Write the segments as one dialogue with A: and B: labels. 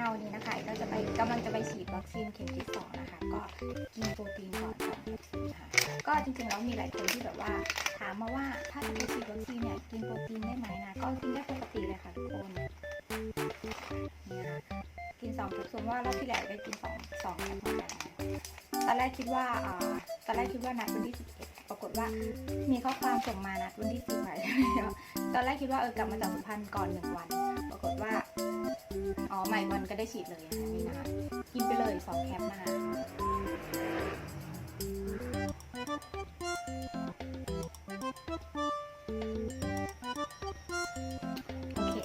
A: เอาวันนี้นะคะก็จะไปกำลังจะไปฉีดวัคซีนเข็มที่สองนะคะ ก็กินโปรตีนก่อนสองแคซูลค่ะก็จริงๆแล้วมีหลายคนที่แบบว่า ถามมาว่าถ้าจะไปฉีดวัคซีนเนี่ยกินโปรตีนได้ไหมนะก็กินได้ปกติเลยค่ะทุกคนนี่นะคะกินสองแคปซูลว่ารอบที่แล้วได้กินสองสองแคปเหมือนกันนะตอนแรกคิดว่าตอนแรกคิดว่านัดวันที่สิบเอ็ดปรากฏว่ามีข้อความส่งมานัดวันที่สิบแปดตอนแรกคิดว่าเออกลับมาจากสุพรรณก่อนหนึ่งวัน ปรากฏว่า อ๋อใหม่วันก็ได้ฉีดเลยนะคะนี่นะคะกินไปเลยสองแคปนะคะโอเค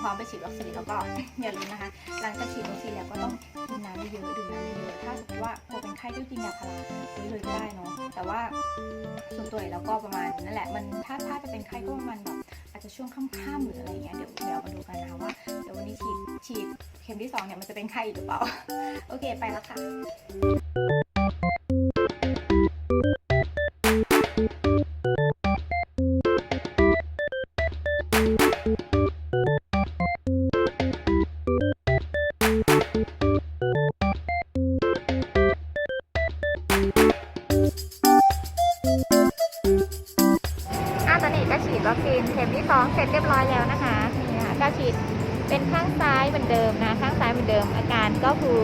A: พร้อมไปฉีดวัคซีนแล้วก็อย่าลืมนะคะ หลังจากฉีดวัคซีนแล้วก็ต้องกินน้ำเยอะๆดื่มน้ำเยอะๆถ้าสมมติว่ากลัวเป็นไข้ก็กินยาพาราไว้เลยก็ได้เนาะแต่ว่าส่วนตัวแล้วก็ประมาณนั่นแหละมันถ้าถ้าจะเป็นไข้ก็ประมาณแบบอาจจะช่วงค่ำๆหรืออะไรเงี้ยเดี๋ยวเดี๋ยวมาดูกันนะคะว่า ข็มที่สองเนี่ยมันจะเป็นไข้อีกหรือเปล่า โอเคไปแล้วค่ะ
B: อาตอนนี้ก็ฉีดวัคซีนเข็มที่สองเสร็จเรียบร้อยแล้วนะคะนี่ค่ะก็ฉีด เป็นข้างซ้ายเหมือนเดิมนะ ข้างซ้ายเหมือนเดิม อาการก็คือ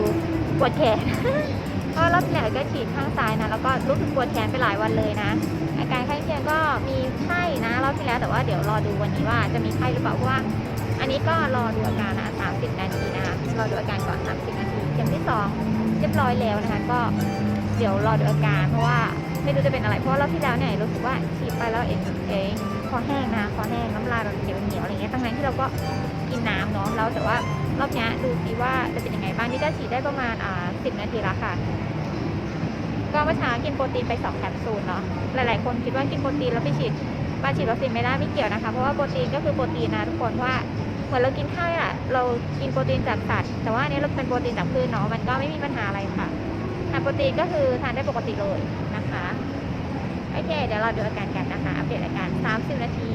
B: ปวดแขนเพรอบที่แล้วก็ฉีดข้างซ้ายนะแล้วก็รู้สึกปวดแขนไปหลายวันเลยนะ อาการข้างเคียงก็มีไข้นะรอบที่แล้วแต่ว่าเดี๋ยวรอดูวันนี้ว่าจะมีไข้หรือเปล่าเพราะว่า อันนี้ก็รอดูอาการนะ30 นาทีนะคะรอดูอาการก่อน 30 นาทีเข็มที่สองเรียบร้อยแล้วนะคะ ก็เดี๋ยวรอดูอาการเพราะว่า ไม่รู้จะเป็นอะไร เพราะรอบที่แล้วเนี่ยรู้สึกว่าฉีดไปแล้วเองเองคอแห้งนะคอแห้งน้ำลายเราเหนียวเหนียวอะไรเงี้ยทั้งนั้นที่เราก็กินน้ำเนาะแล้วแต่ว่ารอบนี้ดูสิว่าจะเป็นยังไงบ้างนี่ก็ฉีดได้ประมาณอ่า10นาทีละค่ะ ก็เมื่อเช้ากินโปรตีนไป2แคปซูลเนาะหลาย ๆ คนคิดว่ากินโปรตีนแล้วไปฉีดมาฉีดวัคซีนไม่ได้ไม่เกี่ยวนะคะ เพราะว่าโปรตีนก็คือโปรตีนนะทุกคนว่าเหมือนเรากินข้าวอะเรากินโปรตีนจากสัตว์แต่ว่าอันนี้เราเป็นโปรตีนจากพืชเนาะมันก็ไม่มีปัญหาอะไรค่ะทานโปรตีนก็คือทานได้ปกติเลย นะคะ โอเค เดี๋ยวเราดูอาการกันนะคะ อัปเดตอาการ 30 นาที